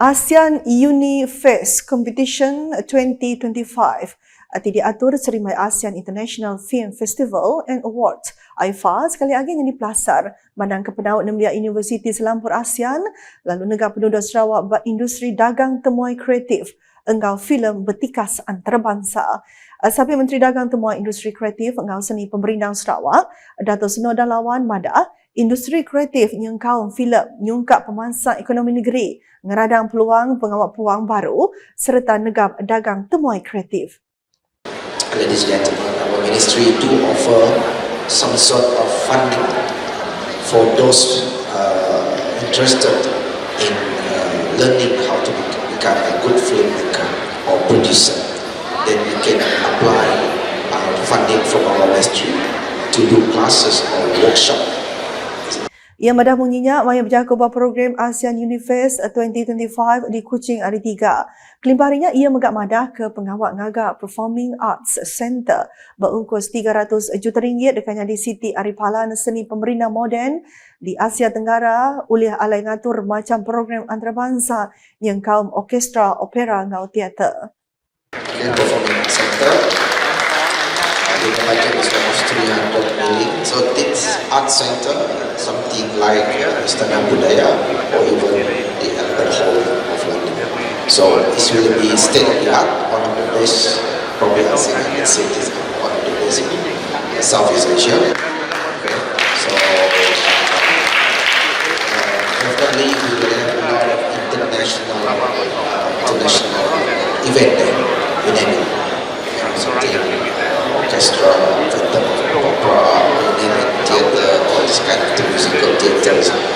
ASEAN UniFest Competition 2025 Ati diatur serimai ASEAN International Film Festival and Awards. AIFA sekali lagi yang dipelasar Bandang Kepenaut Nemlia Universiti Selampur ASEAN lalu negara penduduk Sarawak buat industri dagang temuai kreatif engkau filem bertikas antarabangsa. Sahabat Menteri Dagang Temuai Industri Kreatif engkau seni pemerintah Sarawak, Dato' Seno Dalawan Mada, industri kreatif nyengkau filem nyungkap pemasak ekonomi negeri, ngeradang peluang pengawal peluang baru serta negara dagang temuai kreatif ladies and gentlemen, our ministry do offer some sort of funding for those uh, interested in uh, learning how to become a good filmmaker or producer. Then you can apply uh, funding from our ministry to do classes or workshop Ia madah menginyak maya berjaga buat program ASEAN Unifest 2025 di Kuching hari tiga. Kelimparinya ia megak madah ke pengawal ngagak Performing Arts Center berungkus 300 juta ringgit dekatnya di Siti Aripalan Seni Pemerintah Moden di Asia Tenggara oleh alai ngatur macam program antarabangsa yang kaum orkestra opera ngau teater. Art center, something like Istana Budaya or even the Albert Hall of London. So this will be state of the art, one of the best, probably I think I can say of the best in Southeast Asia. Okay. So uh, we will have a lot of international, uh, international event there in England. Something orchestra 点这样子。